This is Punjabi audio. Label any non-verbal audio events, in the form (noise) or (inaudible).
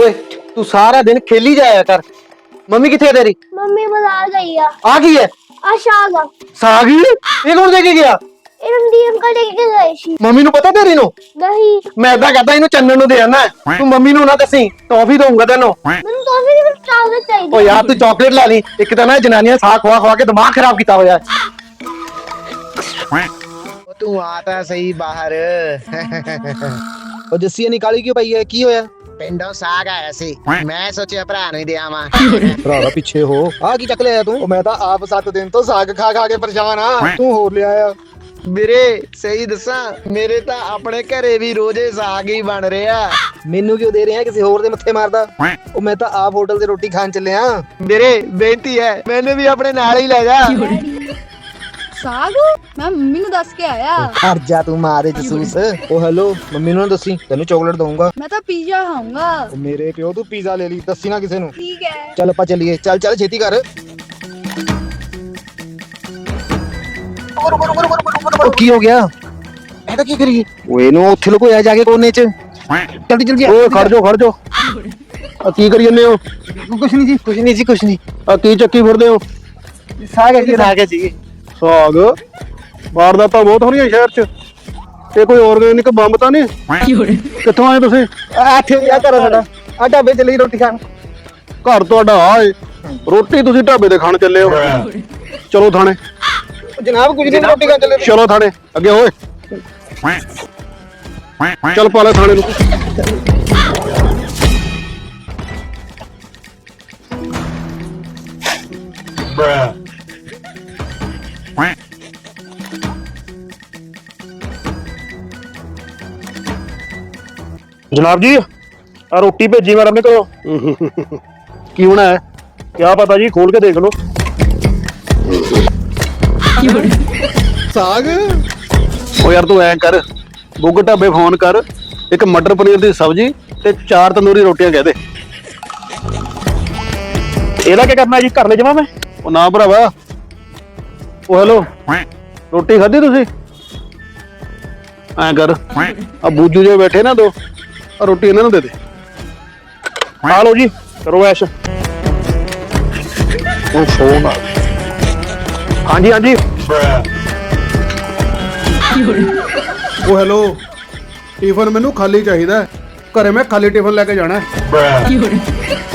ਓਏ ਤੂੰ ਸਾਰਾ ਦਿਨ ਖੇਲੀ ਜਾਇਆ ਕਰ। ਮੰਮੀ ਕਿੱਥੇ ਹੈ ਤੇਰੀ? ਮੰਮੀ ਬਾਜ਼ਾਰ ਗਈ ਆ। ਆ ਕੀ ਹੈ ਆ ਸ਼ਾਗ ਆ। ਸਾਗ ਹੀ? ਇਹ ਕੌਣ ਦੇ ਕੇ ਗਿਆ? ਇਹ ਰਣਦੀ ਅੰਕਲ ਲੈ ਕੇ ਗਏ ਸੀ। ਮੰਮੀ ਨੂੰ ਪਤਾ ਤੇਰੀ ਨੂੰ? ਨਹੀਂ। ਮੈਂ ਤਾਂ ਕਹਤਾ ਇਹਨੂੰ ਚੰਨਣ ਨੂੰ ਦੇ ਆਣਾ ਤੂੰ ਮੰਮੀ ਨੂੰ ਨਾ ਦੱਸੀ ਟੌਫੀ ਦਊਂਗਾ ਤੈਨੂੰ। ਮੈਨੂੰ ਤਾਂ ਵੀ ਨਹੀਂ ਚਾਹਤ ਚਾਹੀਦੀ ਓ ਯਾਰ ਤੂੰ ਚਾਕਲੇਟ ਲੈ ਲਈ। ਇੱਕ ਤਾਂ ਨਾ ਇਹ ਜਨਾਨੀਆਂ ਸਾਗ ਖਵਾ ਖਵਾ ਕੇ ਦਿਮਾਗ ਖਰਾਬ ਕੀਤਾ ਹੋਇਆ ਹੈ। ਉਹ ਤੂੰ ਆ ਤਾਂ ਸਹੀ ਬਾਹਰ। ਉਹ ਜੱਸੀ ਨਿਕਾਲੀ ਕਿਉਂ ਪਈ ਹੈ? ਕੀ ਹੋਇਆ? ਪਿੰਡੋਂ ਸਾਗ ਆਇਆ ਸੀ। ਮੈਂ ਸੋਚਿਆ ਭਰਾ ਨੂੰ ਹੀ ਦਿਆਵਾਂ (laughs) ਭਰਾ ਦਾ ਪਿੱਛੇ ਹੋ। ਆ ਕੀ ਚੱਕ ਲਿਆ ਤੂੰ? ਉਹ ਮੈਂ ਤਾਂ ਆਪ 7 ਦਿਨ ਤੋਂ ਸਾਗ ਖਾ ਖਾ ਕੇ ਪਰੇਸ਼ਾਨ ਆ। ਤੂੰ ਹੋਰ ਲਿਆ ਆ ਵੀਰੇ ਸਹੀ ਦੱਸਾਂ ਮੇਰੇ ਤਾਂ ਆਪਣੇ ਘਰੇ ਵੀ ਰੋਜ਼ੇ ਸਾਗ ਹੀ ਬਣ ਰਿਹਾ ਮੈਨੂੰ ਕਿਉਂ ਦੇ ਰਿਹਾ ਕਿਸੇ ਹੋਰ ਦੇ ਮੱਥੇ ਮਾਰਦਾ? ਉਹ ਮੈਂ ਤਾਂ ਆਪ ਹੋਟਲ ਤੇ ਰੋਟੀ ਖਾਣ ਚੱਲਿਆ। ਵੀਰੇ ਬੇਨਤੀ ਹੈ। ਮੈਨੂੰ ਵੀ ਆਪਣੇ ਨਾਲ ਹੀ ਲੈ ਜਾ। ਸਾਗ ਮੈਂ ਮੰਮੀ ਨੂੰ ਦੱਸ ਕੇ ਆਇਆ ਹਰ ਜਾ ਤੂੰ ਮਾਰੇ ਜਸੂਸ ਉਹ ਹੈਲੋ ਮੰਮੀ ਨੂੰ ਨਾ ਦੱਸੀ ਤੈਨੂੰ ਚਾਕਲੇਟ ਦਊਂਗਾ ਮੈਂ ਤਾਂ ਪੀਜ਼ਾ ਖਾਊਂਗਾ ਉਹ ਮੇਰੇ ਪਿਓ ਤੂੰ ਪੀਜ਼ਾ ਲੈ ਲਈ ਦੱਸੀ ਨਾ ਕਿਸੇ ਨੂੰ ਠੀਕ ਹੈ ਚੱਲ ਆਪਾਂ ਚੱਲੀਏ ਚੱਲ ਚੱਲ ਛੇਤੀ ਕਰ ਉਹ ਕੀ ਹੋ ਗਿਆ ਇਹ ਤਾਂ ਕੀ ਕਰੀਏ ਓਏ ਇਹਨੂੰ ਉੱਥੇ ਲੁਕੋਇਆ ਜਾ ਕੇ ਕੋਨੇ 'ਚ ਜਲਦੀ ਜਲਦੀ ਓਏ ਖੜ ਜਾ ਖੜ ਜਾ ਆ ਕੀ ਕਰੀ ਜੰਨੇ ਹੋ ਕੁਛ ਨਹੀਂ ਜੀ ਕੁਛ ਨਹੀਂ ਜੀ ਕੁਛ ਨਹੀਂ ਆ ਕੀ ਚੱਕੀ ਫਿਰਦੇ ਹੋ ਸਾਗ ਹੈ ਜੀ ਸਾਗ ਹੈ ਜੀ ਸਾਗ ਵਾਰਦਾਤਾਂ ਬਹੁਤ ਹੋ ਰਹੀਆਂ ਸ਼ਹਿਰ 'ਚ। ਇਹ ਕੋਈ ਆਰਗੈਨਿਕ ਬੰਬ ਤਾਂ ਨਹੀਂ? ਕਿੱਥੋਂ ਆਏ ਤੁਸੀਂ? ਆ ਇੱਥੇ ਆ ਘਰ ਆ ਸਾਡਾ। ਆ ਢਾਬੇ ਚੱਲੀ ਰੋਟੀ ਖਾਣ। ਘਰ ਤੁਹਾਡਾ ਆਏ ਰੋਟੀ ਤੁਸੀਂ ਢਾਬੇ ਤੇ ਖਾਣ ਚੱਲੇ ਹੋ। ਚਲੋ ਥਾਣੇ। ਜਨਾਬ ਕੁਝ ਨਹੀਂ ਰੋਟੀ ਖਾਣ ਚੱਲੇ ਚਲੋ ਥਾਣੇ। ਅੱਗੇ ਹੋਏ। ਚੱਲ ਪਾ ਲੈ ਥਾਣੇ ਨੂੰ। ਜਨਾਬ ਜੀ ਆ ਰੋਟੀ ਭੇਜੀ ਮੈਡਮ ਨੇ ਕੋਲੋਂ ਕੀ ਹੋਣਾ ਹੈ? ਕਿਆ ਪਤਾ ਜੀ ਖੋਲ ਕੇ ਦੇਖ ਲਓ। ਸਾਗ? ਓ ਯਾਰ ਤੂੰ ਐ ਕਰ ਬੁੱਗ ਢਾਬੇ ਫੋਨ ਕਰ ਇੱਕ ਮਟਰ ਪਨੀਰ ਦੀ ਸਬਜ਼ੀ ਤੇ ਚਾਰ ਤੰਦੂਰੀ ਰੋਟੀਆਂ ਕਹਿ ਦੇ। ਇਹਦਾ ਕੀ ਕਰਨਾ ਜੀ ਘਰ ਲੈ ਜਾਵਾਂ ਮੈਂ? ਉਹ ਨਾ ਭਰਾਵਾ। ਉਹ ਹੈਲੋ ਰੋਟੀ ਖਾਧੀ ਤੁਸੀਂ? ਐ ਕਰ ਆ ਬੂਜੂ ਜੇ ਬੈਠੇ ਨਾ ਦੋ। ਆ ਰੋਟੀ ਇਹਨਾਂ ਨੂੰ ਦੇ ਦੇ। ਆ ਲਓ ਜੀ ਕਰੋ ਐਸ਼। ਉਹ ਫੋਨ ਆ ਹਾਂਜੀ ਹਾਂਜੀ। ਉਹ ਹੈਲੋ ਟਿਫਨ ਮੈਨੂੰ ਖਾਲੀ ਚਾਹੀਦਾ। ਹੈ। ਘਰੇ ਮੈਂ ਖਾਲੀ ਟਿਫਨ ਲੈ ਕੇ ਜਾਣਾ। ਹੈ।